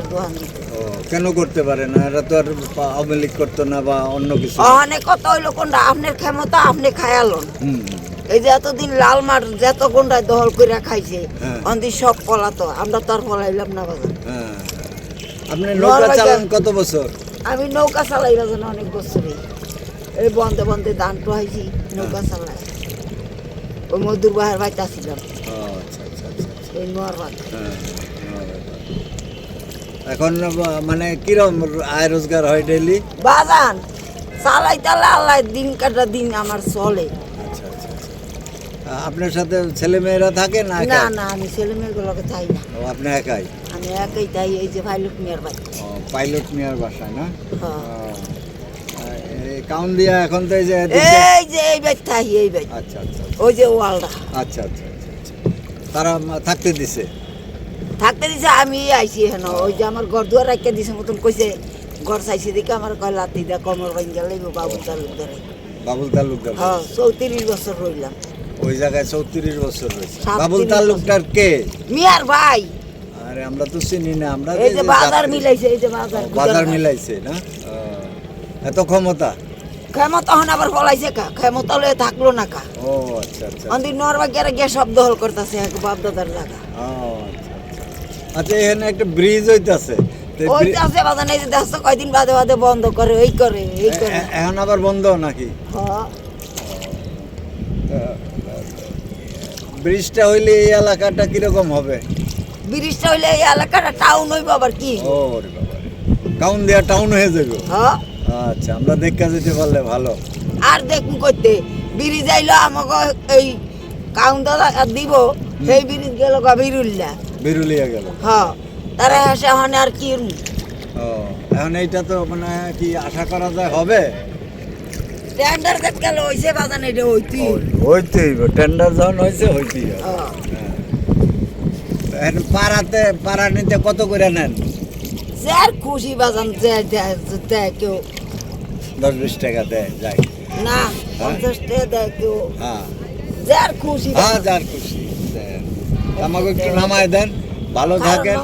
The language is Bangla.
দিতে কেন করতে পারে না? এরা তো আর আওয়ামী লীগ করতো না বা অন্য কিছু। অনেক কত হইল কোনটা? আপনার ক্ষমতা আপনি খায়ালন। এই যে এতদিন লাল মাঠ যত কোনটায় দহল করে খাইছে হ্যাঁ। অন্দি সব পলাতো। আমরা তো আর পলাইলাম না বাজার। হ্যাঁ। আপনি নৌকা চালান কত বছর? আমি নৌকা চালাই বাজার অনেক বছরে এই বন্ধে বন্ধে দান টোহাইছি নৌকা চালাই। ওই মধুর বাহার আচ্ছা আচ্ছা আচ্ছা আচ্ছা। এই হ্যাঁ, হ্যাঁ, এখন মানে কিরম আয় রোজগার হয় ডেইলি বাজান চালাই তালে আল্লাহ দিন কাটা দিন আমার চলে। আচ্ছা আচ্ছা আচ্ছা। আপনার সাথে ছেলে মেয়েরা থাকে না না না আমি ছেলে মেয়েগুলোকে চাই না। ও আপনি একাই? আমি একাই তাই এই যে ভাইলুক মেয়ের বাড়ি। পাইলট মিয়ার বাসায় না? হ্যাঁ। কাউন দিয়া এখন তো এই যে এই যে এই বেদ থাই এই বেদ আচ্ছা আচ্ছা ওই যে ওয়ালটা আচ্ছা আচ্ছা আচ্ছা আচ্ছা। তারা থাকতে দিছে? থাকতে দিছে আমি আইছি হেন। ওই যে আমার ঘর দুয়ার রাখিয়ে দিছে মতন কইছে ঘর চাইছি দেখে আমার কয় লাতি দা কমর বাইন গেলে বাবু তালুকদারে। বাবুল তালুকদার। হ্যাঁ চৌত্রিশ বছর রইলাম। ওই জায়গায় চৌত্রিশ বছর রয়েছে বাবুল। তালুকদার কে? মিয়ার ভাই। আরে আমরা তো চিনি না আমরা এই যে বাজার মিলাইছে এই যে বাজার বাজার মিলাইছে না? এত ক্ষমতা? খেমত তখন আবার পলাইছে কা? খেমত হলে থাকল না কা? ও আচ্ছা আচ্ছা। অন্দি নরবা গেরে গিয়ে শব্দ হল করতেছে এক বাপ দাদার জায়গা। ও, আচ্ছা। আচ্ছা এখানে একটা ব্রিজ হইতাছে। তো এই ওই ব্রি- আছে বাজার এই যে দেখছ কয়দিন বাদে বাদে বন্ধ করে এই করে এই করে। এখন আবার বন্ধ নাকি? হ্যাঁ। ব্রিজটা হইলে এই এলাকাটা কীরকম হবে? ব্রিজটা হইলে এই এলাকাটা টাউন হইব আবার কি? ও রে বাবা। কাউন দেয়া টাউন হয়ে যাবে। হ্যাঁ। আচ্ছা আমরা দেখা যেতে পারলে ভালো। আর দেখুন করতে ব্রিজ আইলো আমাকে এই কাউন্টার দিব সেই ব্রিজ গেল গা বিরুল্লা। বিরুলিয়া গেল। হ্যাঁ তারা হেসে হনে আর কি ও এখন এইটা তো মানে কি আশা করা যায় হবে? টেন্ডার দেখ গেল হইছে বাজান এটা হইতি হইতেই টেন্ডার যখন হয়েছে হইতেই হবে। হ্যাঁ। হ্যাঁ। এখন পাড়াতে পাড়া নিতে কত করে নেন? যে আর খুশি বাজান দেয় কেউ। দশ বিশ টাকা দেয় যাই। না পঞ্চাশ টাকা দেয় কেউ। হ্যাঁ। যে আর খুশি হ্যাঁ যার খুশি। আমাকে একটু নামায় দেন ভালো থাকেন।